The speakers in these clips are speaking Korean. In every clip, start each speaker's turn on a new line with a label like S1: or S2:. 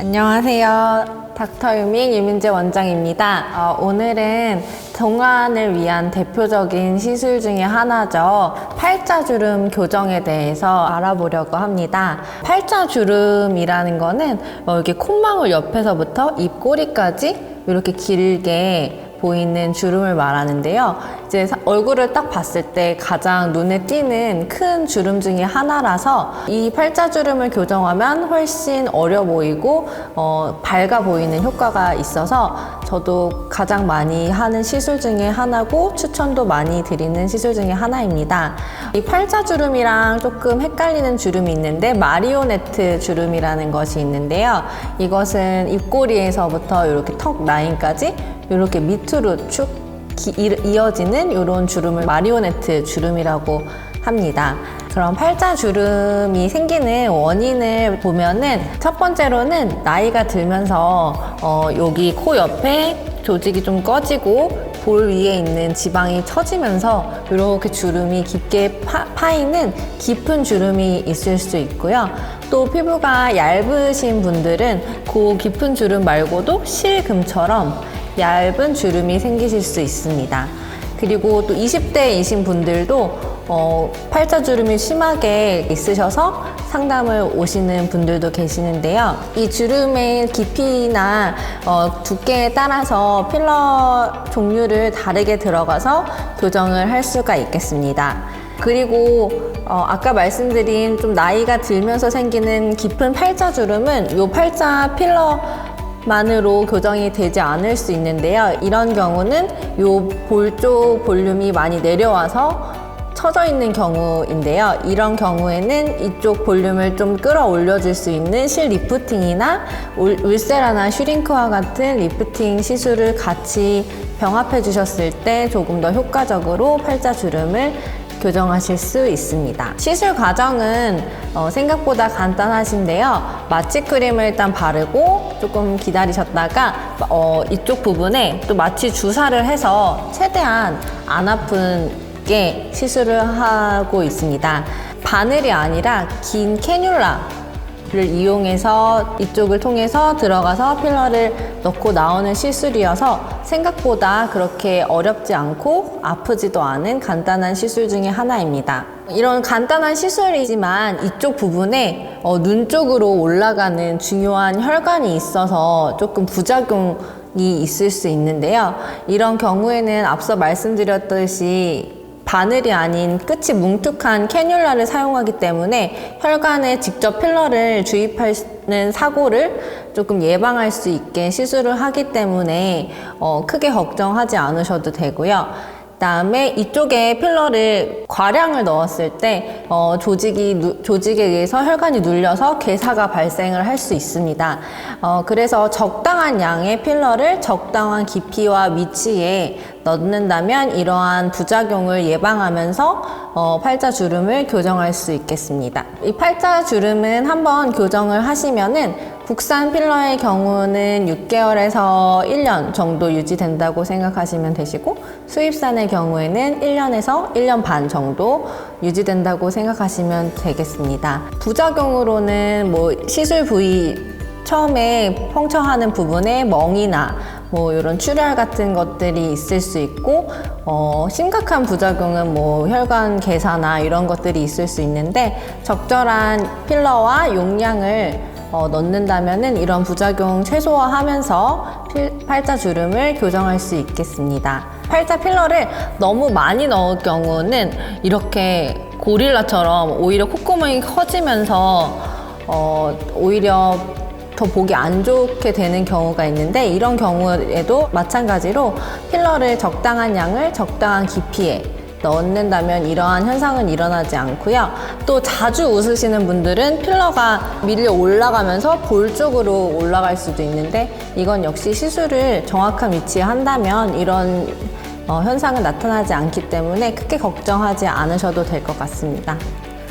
S1: 안녕하세요. 닥터 유밍 유민재 원장입니다. 어, 오늘은 동안을 위한 대표적인 시술 중에 하나죠. 팔자주름 교정에 대해서 알아보려고 합니다. 팔자주름이라는 거는 어, 이렇게 콧망울 옆에서부터 입꼬리까지 이렇게 길게 보이는 주름을 말하는데요. 이제 사- 얼굴을 딱 봤을 때 가장 눈에 띄는 큰 주름 중에 하나라서 이 팔자주름을 교정하면 훨씬 어려 보이고 어, 밝아 보이는 효과가 있어서 저도 가장 많이 하는 시술 중에 하나고 추천도 많이 드리는 시술 중에 하나입니다. 이 팔자주름이랑 조금 헷갈리는 주름이 있는데 마리오네트 주름이라는 것이 있는데요. 이것은 입꼬리에서부터 이렇게 턱 라인까지 이렇게 밑으로 쭉 이어지는 이런 주름을 마리오네트 주름이라고 합니다. 그럼 팔자주름이 생기는 원인을 보면은 첫 번째로는 나이가 들면서 어, 여기 코 옆에 조직이 좀 꺼지고 볼 위에 있는 지방이 처지면서 이렇게 주름이 깊게 파, 파이는 깊은 주름이 있을 수 있고요. 또 피부가 얇으신 분들은 그 깊은 주름 말고도 실금처럼 얇은 주름이 생기실 수 있습니다. 그리고 또 20대이신 분들도 어, 팔자주름이 심하게 있으셔서 상담을 오시는 분들도 계시는데요. 이 주름의 깊이나 어, 두께에 따라서 필러 종류를 다르게 들어가서 교정을 할 수가 있겠습니다. 그리고 어, 아까 말씀드린 좀 나이가 들면서 생기는 깊은 팔자주름은 이 팔자 필러 만으로 교정이 되지 않을 수 있는데요. 이런 경우는 요볼쪽 볼륨이 많이 내려와서 처져 있는 경우인데요. 이런 경우에는 이쪽 볼륨을 좀 끌어올려 줄 수 있는 실 리프팅이나 울- 울세라나 슈링크와 같은 리프팅 시술을 같이 병합해 주셨을 때 조금 더 효과적으로 팔자 주름을 교정하실 수 있습니다. 시술 과정은 어, 생각보다 간단하신데요. 마취 크림을 일단 바르고 조금 기다리셨다가 어, 이쪽 부분에 또 마취 주사를 해서 최대한 안 아 프게 시술을 하고 있습니다. 바늘이 아니라 긴 캐뉼라 를 이용해서 이쪽을 통해서 들어가서 필러를 넣고 나오는 시술이어서 생각보다 그렇게 어렵지 않고 아프지도 않은 간단한 시술 중에 하나입니다. 이런 간단한 시술이지만 이쪽 부분에 어, 눈 쪽으로 올라가는 중요한 혈관이 있어서 조금 부작용 이 있을 수 있는데요. 이런 경우에는 앞서 말씀드렸듯이 바늘이 아닌 끝이 뭉툭한 캐뉼라를 사용하기 때문에 혈관에 직접 필러를 주입하는 사고를 조금 예방할 수 있게 시술을 하기 때문에 어, 크게 걱정하지 않으셔도 되고요. 그다음에 이쪽에 필러를 과량을 넣었을 때 어, 조직이 누- 조직에 의해서 혈관이 눌려서 괴사가 발생을 할 수 있습니다. 어, 그래서 적당한 양의 필러를 적당한 깊이와 위치에 넣는다면 이러한 부작용을 예방하면서 어, 팔자 주름을 교정할 수 있겠습니다. 이 팔자 주름은 한번 교정을 하시면은 국산 필러의 경우는 6개월에서 1년 정도 유지된다고 생각하시면 되시고 수입산의 경우에는 1년에서 1년 반 정도 유지된다고 생각하시면 되겠습니다. 부작용으로는 뭐 시술 부위 처음에 펑쳐하는 부분에 멍이나 뭐 이런 출혈 같은 것들이 있을 수 있고 어, 심각한 부작용은 뭐 혈관 괴사나 이런 것들이 있을 수 있는데 적절한 필러와 용량을 어, 넣는다면은 이런 부작용 최소화하면서 필- 팔자 주름을 교정할 수 있겠습니다. 팔자 필러를 너무 많이 넣을 경우는 이렇게 고릴라처럼 오히려 콧구멍이 커지면서 어, 오히려 더 보기 안 좋게 되는 경우가 있는데 이런 경우에도 마찬가지로 필러를 적당한 양을 적당한 깊이에 넣는다면 이러한 현상은 일어나지 않고요. 또 자주 웃으시는 분들은 필러가 밀려 올라가면서 볼 쪽으로 올라갈 수도 있는데 이건 역시 시술을 정확한 위치에 한다면 이런 어, 현상은 나타나지 않기 때문에 크게 걱정하지 않으셔도 될 것 같습니다.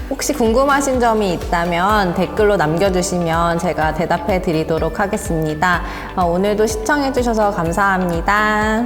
S1: 혹시 궁금하신 점이 있다면 댓글로 남겨주시면 제가 대답해 드리도록 하겠습니다. 어, 오늘도 시청해 주셔서 감사합니다.